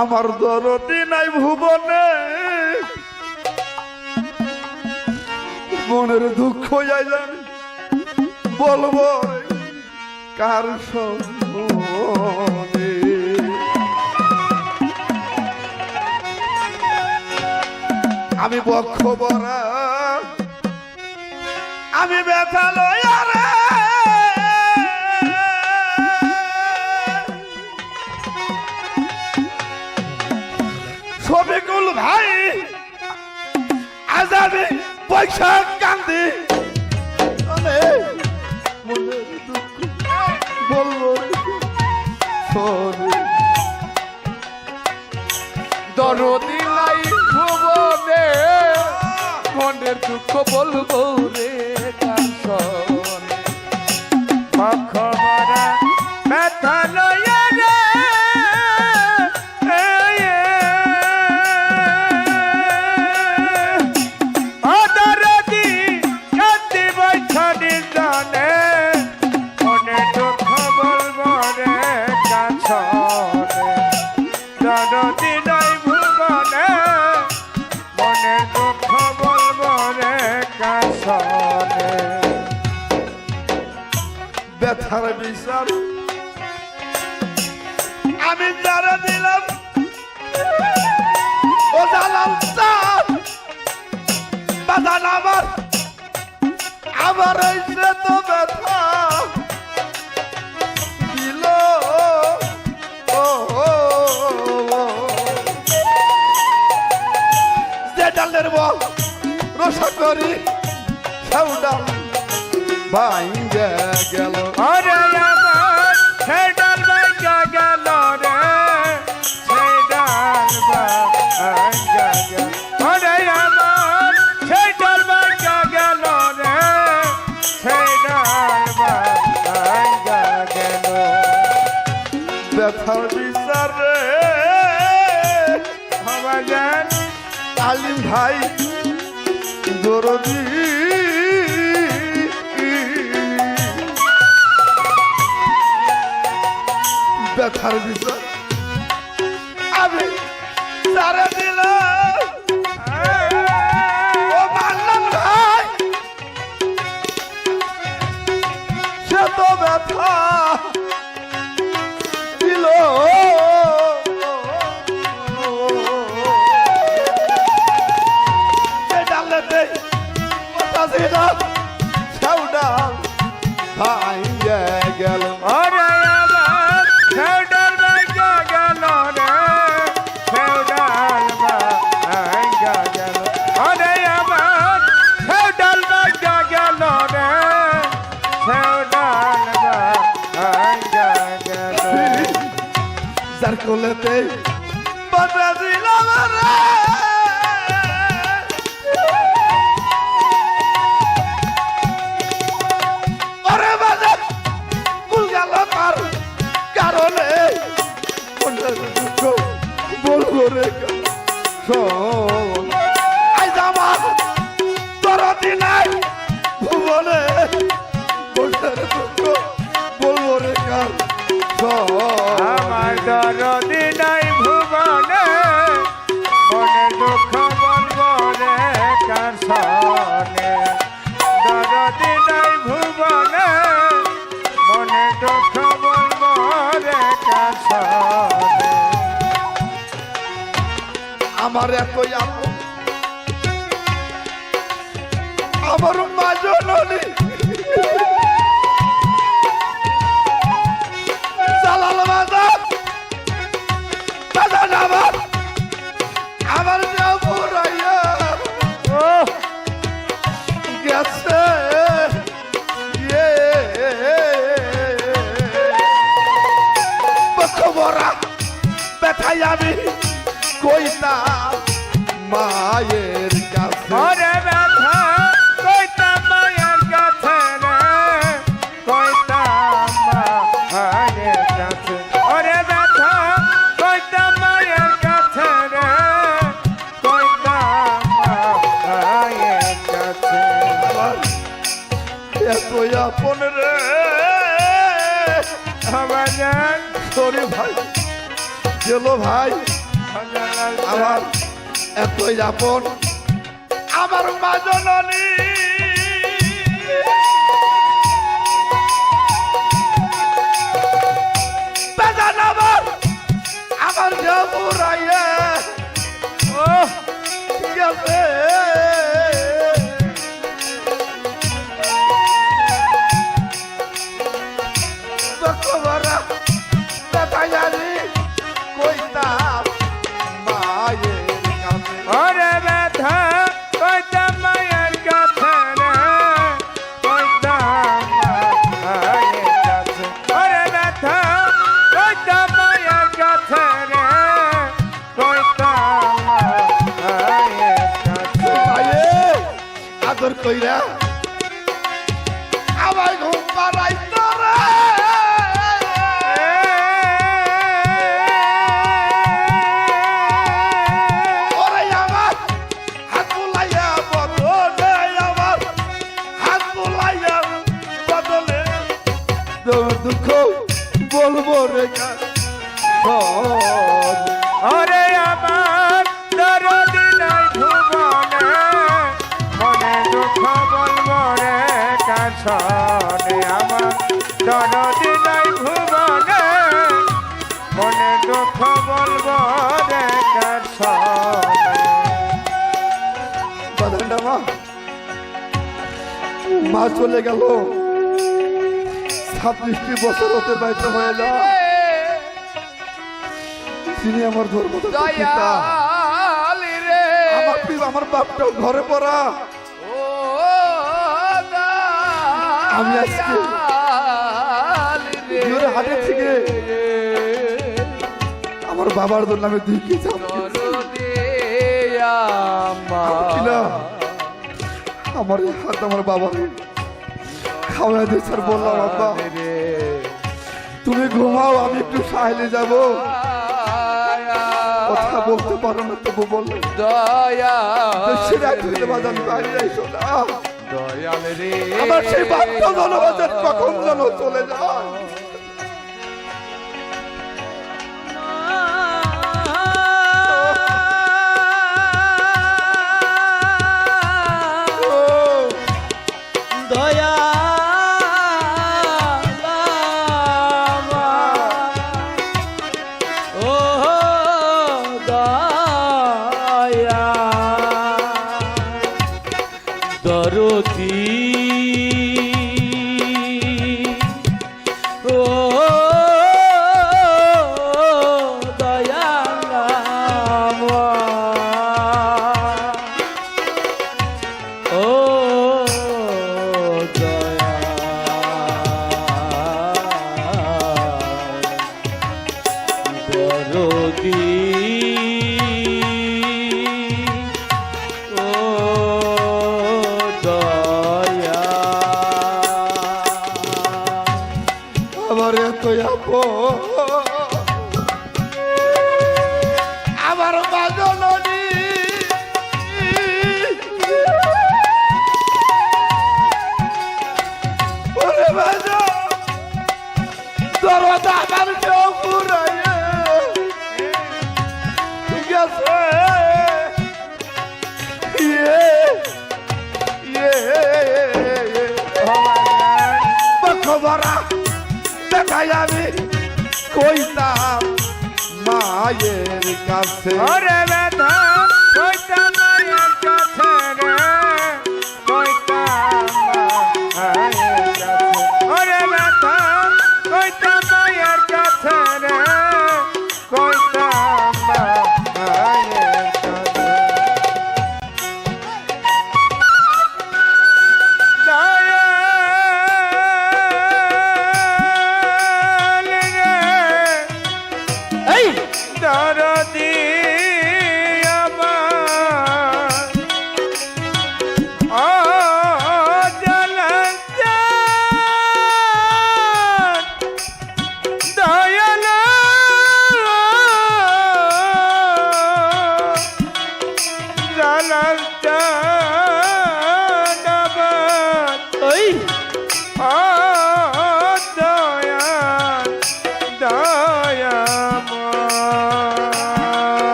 আমার দরদি নাই ভুবনে। মনের দুঃখ যাই জানি বলব, কার আমি বক্ষ বরা, আমি ব্যথা লইয়া ভাই। আজাদি পয়সা কান্দি। মনের বলব দরদি নাই ভুবনে, মনের দুঃখ বলব রে ব্যথা লইয়া বিচার আমি যারা দিলাম। ও চাঁদ বাদান আমার। আমার হয়েছে তো ব্যথা দিল। যে ডালের বল রসা করি, সেও ডাল ভাইঙ্গে গেল। ওরে আমার সেডাল ভাঙ্গা গেল রে। সেডাল ভাঙ্গা গেল। ওরে আমার সেডাল ভাঙ্গা গেল রে। সেডাল ভাঙ্গা গেল। ব্যথার বিচারে। ভগবান আলিম ভাই দরদি ব্যথার বিচার আমি যার সরি ভাই গেল ভাই আমার এতই আপন আমার মা জননী। আমার আমার বকবরা মা মা চলে গেল। ছাব্বিশটি বছর হতে বাইতে হয়ে যা তিনি আমার ধর্ম আমার আমার বাপটাও ঘরে পড়া। আমি আজকে হাটের থেকে আমার বাবার জন্য আমি দুই কেজি কিনা? আমার হাত আমার বাবার খাওয়া দিয়ে স্যার বললাম আব্বা। তুমি ঘুমাও আমি একটু সাহেলে যাব। কথা বলতে পারো না তবু বল। দয়া বেশি রাত বাজান বাইরে আইসো না। দয়াল রে। আমার সেই বাচ্চা জনবাজার কখন যেন চলে যায়। 哦哦哦。দেখাই আমি কইতাম মায়ের কাছে।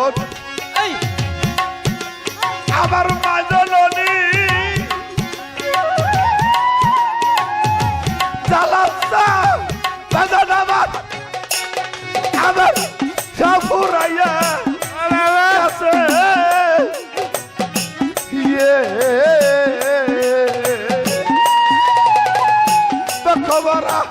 তোর আবার মাজলনি জ্বালাচ্ছা বাজান আবার আবার সব পুরাইয়া Yeah. The cover up.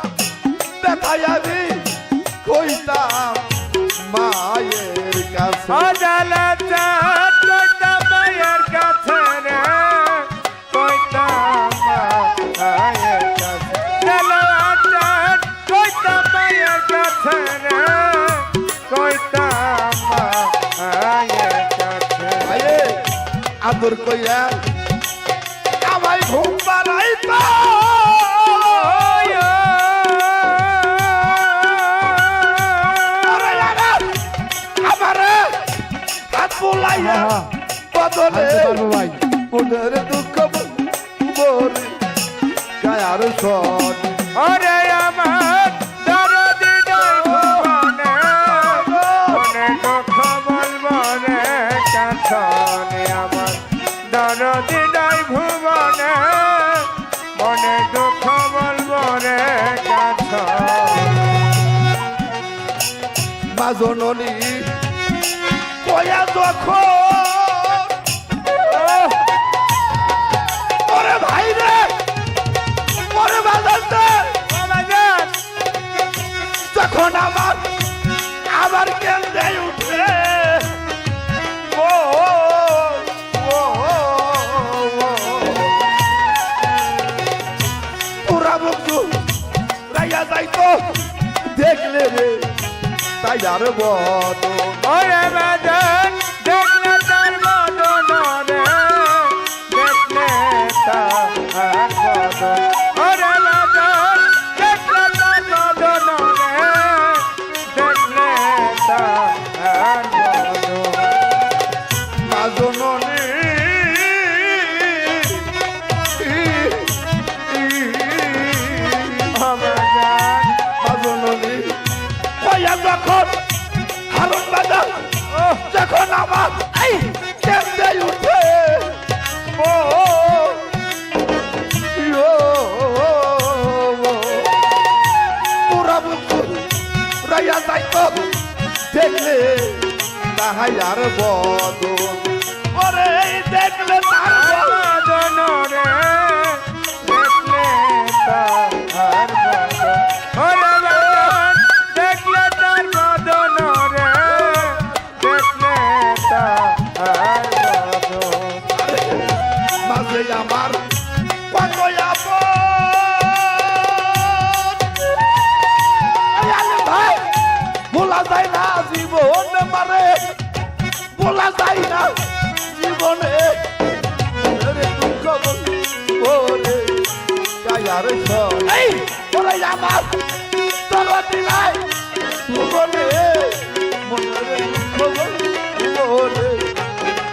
সুন্দর কইয়া আমায় ঘুম পাড়াইতা আমারে হাত বোলাইয়া হ্যাঁ, হ্যাঁ। বদলে ভাই। জননী কয়া যখন যার বত ওরে জীবনে দুঃখ বলে গায়ার সরে আমার তরতি নাই। জীবনে মনে দুঃখ বলে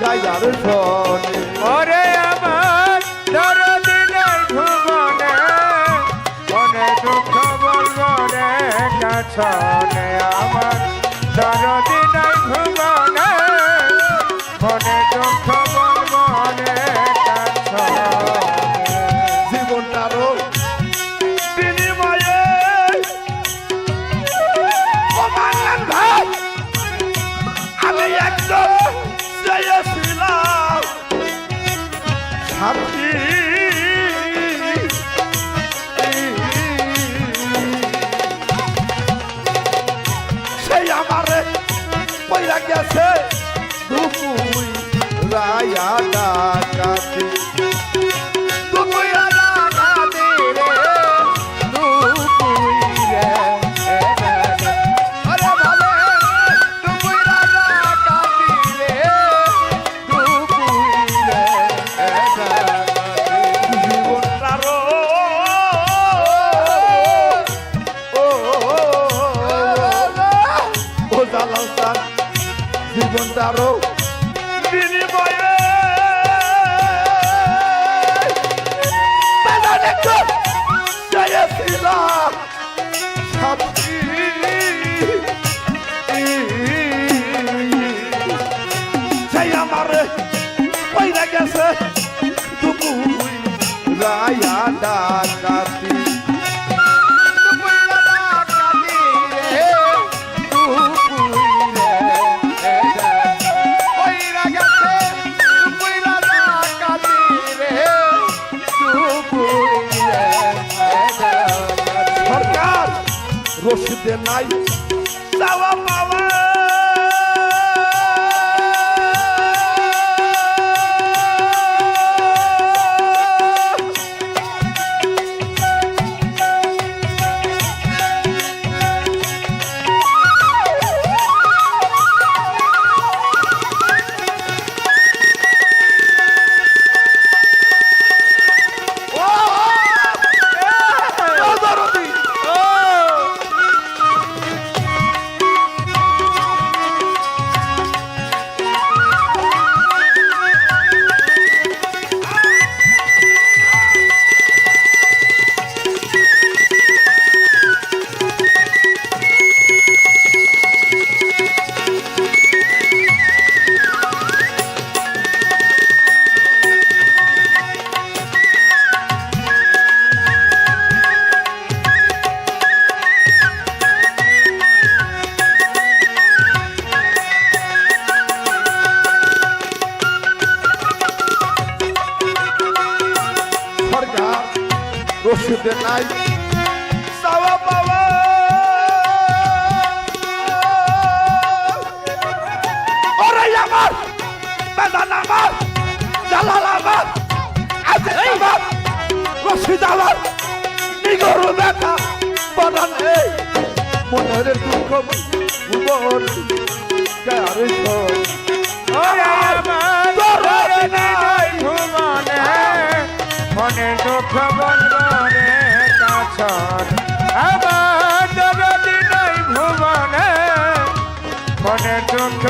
গায়ার সরে ওরে আমার তরতি নাই ভুবনে মনে দুঃখ বলে গাছ রাধা কাছে জীবন তারও জয় শ্রীরাম রশিদে নাই। চাওয়া পাওয়া রশিদে নাই। চাওয়া পাওয়া। ওরে আমার বেদান আমার জালাল আমার আছে আমার রশিদ আমার নিগরু দেখা বাদান এই মনের দুঃখ ভুবন কারে ওরে আমার দরদি নাই। ভুবনে মনে দুঃখ কাছন আবার জগতি নাই ভুবনে মনে দুঃখ